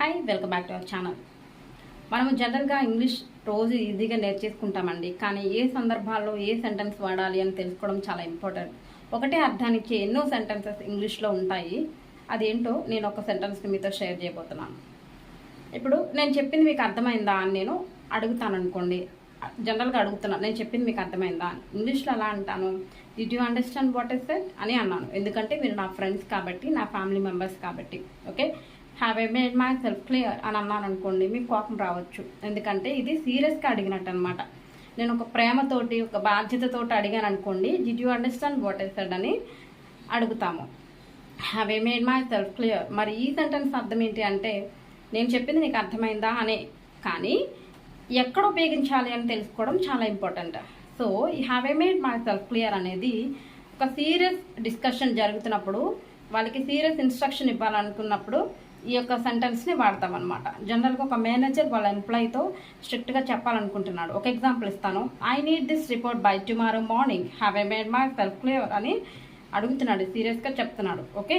Hi welcome back to our channel మనము జనరల్గా English రోజు ఈజీగా నేర్చేసుకుంటామండి. కానీ ఏ సందర్భాల్లో ఏ సెంటెన్స్ వాడాలి అని తెలుసుకోవడం చాలా ఇంపార్టెంట్ ఒకటే అర్థానికి ఎన్నో సెంటెన్సెస్ ఇంగ్లీష్లో ఉంటాయి. అదేంటో నేను ఒక సెంటెన్స్ని మీతో షేర్ చేయబోతున్నాను. ఇప్పుడు నేను చెప్పింది మీకు అర్థమైందా అని నేను అడుగుతాను అనుకోండి. జనరల్గా అడుగుతున్నాను నేను చెప్పింది మీకు అర్థమైందా? ఇంగ్లీష్లో అలా అంటాను? Did you understand what is said అని అన్నాను. ఎందుకంటే మీరు నా ఫ్రెండ్స్ కాబట్టి నా ఫ్యామిలీ మెంబర్స్ కాబట్టి. Okay have I made myself clear అని అన్నాను అనుకోండి మీకు కోపం రావచ్చు. ఎందుకంటే ఇది సీరియస్గా అడిగినట్టు అనమాట నేను ఒక ప్రేమతోటి ఒక బాధ్యతతోటి అడిగాను అనుకోండి did you understand what I said అని అడుగుతాము. Have I made myself clear మరి ఈ సెంటెన్స్ అర్థం ఏంటి అంటే నేను చెప్పింది నీకు అర్థమైందా? అనే. కానీ ఎక్కడ ఉపయోగించాలి అని తెలుసుకోవడం చాలా ఇంపార్టెంట్ సో ఈ have I made myself clear అనేది ఒక సీరియస్ డిస్కషన్ జరుగుతున్నప్పుడు వాళ్ళకి సీరియస్ ఇన్స్ట్రక్షన్ ఇవ్వాలనుకున్నప్పుడు ఈ యొక్క సెంటెన్స్ని వాడతాం అనమాట జనరల్గా ఒక మేనేజర్ వాళ్ళ ఎంప్లాయీతో స్ట్రిక్ట్గా చెప్పాలనుకుంటున్నాడు. ఒక ఎగ్జాంపుల్ ఇస్తాను. I need this report by tomorrow morning have I made myself clear అని అడుగుతున్నాడు. సీరియస్గా చెప్తున్నాడు. ఓకే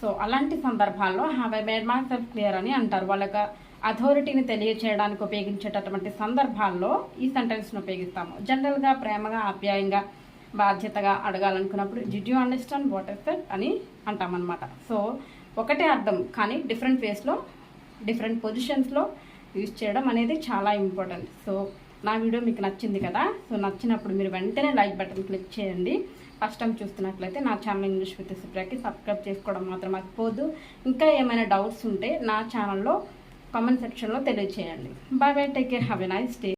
సో అలాంటి సందర్భాల్లో have I made myself clear అని అంటారు. వాళ్ళ అథారిటీని తెలియచేయడానికి ఉపయోగించేటటువంటి సందర్భాల్లో ఈ సెంటెన్స్ను ఉపయోగిస్తాము. జనరల్గా ప్రేమగా ఆప్యాయంగా బాధ్యతగా అడగాలనుకున్నప్పుడు did you understand what is that అని అంటామన్నమాట. సో ఒకటే అర్థం కానీ డిఫరెంట్ వేస్లో డిఫరెంట్ పొజిషన్స్లో యూజ్ చేయడం అనేది చాలా ఇంపార్టెంట్ సో నా వీడియో మీకు నచ్చింది కదా? సో నచ్చినప్పుడు మీరు వెంటనే లైక్ బటన్ క్లిక్ చేయండి. ఫస్ట్ టైం చూస్తున్నట్లయితే నా ఛానల్ ఇంగ్లీష్ విత్ సుప్రియాకి సబ్స్క్రైబ్ చేసుకోవడం మాత్రం మర్చిపోద్దు ఇంకా ఏమైనా డౌట్స్ ఉంటే నా ఛానల్లో కామెంట్ సెక్షన్లో తెలియచేయండి. Bye bye take care have a nice day